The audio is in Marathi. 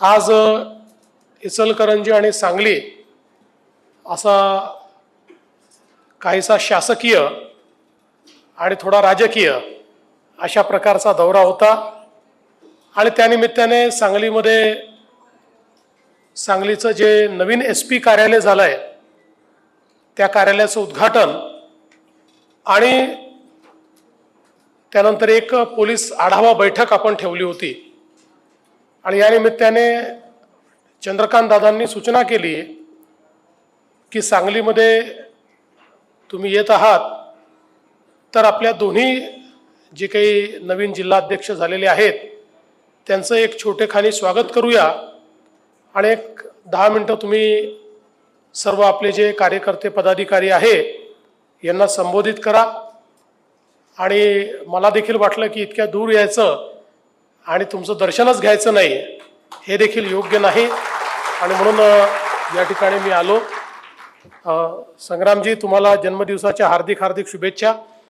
आज इचलकरंजी आणि सांगली असा काहीसा शासकीय आणि थोडा राजकीय अशा प्रकारचा दौरा होता आणि त्यानिमित्ताने सांगलीमध्ये सांगलीचं जे नवीन एस पी कार्यालय झालं आहे त्या कार्यालयाचं उद्घाटन आणि त्यानंतर एक पोलीस आढावा बैठक आपण ठेवली होती. आणि या निमित्ताने चंद्रकांत दादांनी सूचना केली की सांगलीमध्ये तुम्ही येत आहात तर आपल्या दोन्ही जे काही नवीन जिल्हाध्यक्ष झालेले आहेत त्यांचं एक छोटेखानी स्वागत करूया. आणि एक दहा मिनटं तुम्ही सर्व आपले जे कार्यकर्ते पदाधिकारी आहे यांना संबोधित करा. आणि मला देखील वाटलं की इतक्या दूर यायचं आणि तुमचं दर्शनच घ्यायचं नाही हे देखील योग्य नाही. आणि म्हणून या ठिकाणी मी आलो. संग्रामजी तुम्हाला जन्मदिवसाच्या हार्दिक हार्दिक शुभेच्छा.